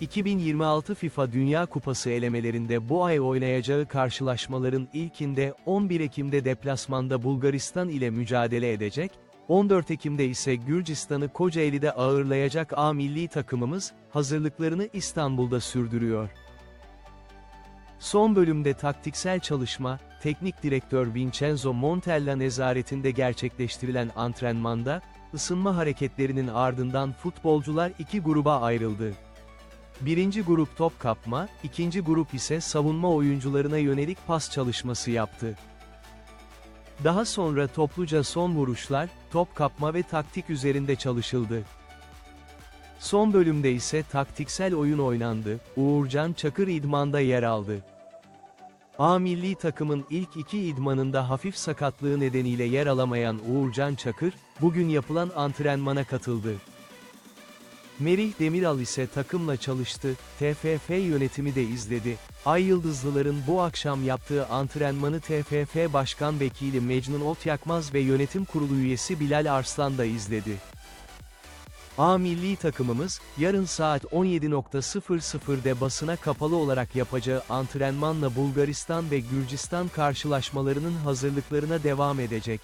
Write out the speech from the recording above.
2026 FIFA Dünya Kupası elemelerinde bu ay oynayacağı karşılaşmaların ilkinde 11 Ekim'de deplasmanda Bulgaristan ile mücadele edecek, 14 Ekim'de ise Gürcistan'ı Kocaeli'de ağırlayacak A milli takımımız, hazırlıklarını İstanbul'da sürdürüyor. Son bölümde taktiksel çalışma, teknik direktör Vincenzo Montella nezaretinde gerçekleştirilen antrenmanda, ısınma hareketlerinin ardından futbolcular iki gruba ayrıldı. Birinci grup top kapma, ikinci grup ise savunma oyuncularına yönelik pas çalışması yaptı. Daha sonra topluca son vuruşlar, top kapma ve taktik üzerinde çalışıldı. Son bölümde ise taktiksel oyun oynandı, Uğurcan Çakır idmanda yer aldı. A milli takımın ilk iki idmanında hafif sakatlığı nedeniyle yer alamayan Uğurcan Çakır, bugün yapılan antrenmana katıldı. Merih Demiral ise takımla çalıştı, TFF yönetimi de izledi. Ay Yıldızlıların bu akşam yaptığı antrenmanı TFF Başkan Vekili Mecnun Otyakmaz ve Yönetim Kurulu üyesi Bilal Arslan da izledi. A milli takımımız, yarın saat 17.00'de basına kapalı olarak yapacağı antrenmanla Bulgaristan ve Gürcistan karşılaşmalarının hazırlıklarına devam edecek.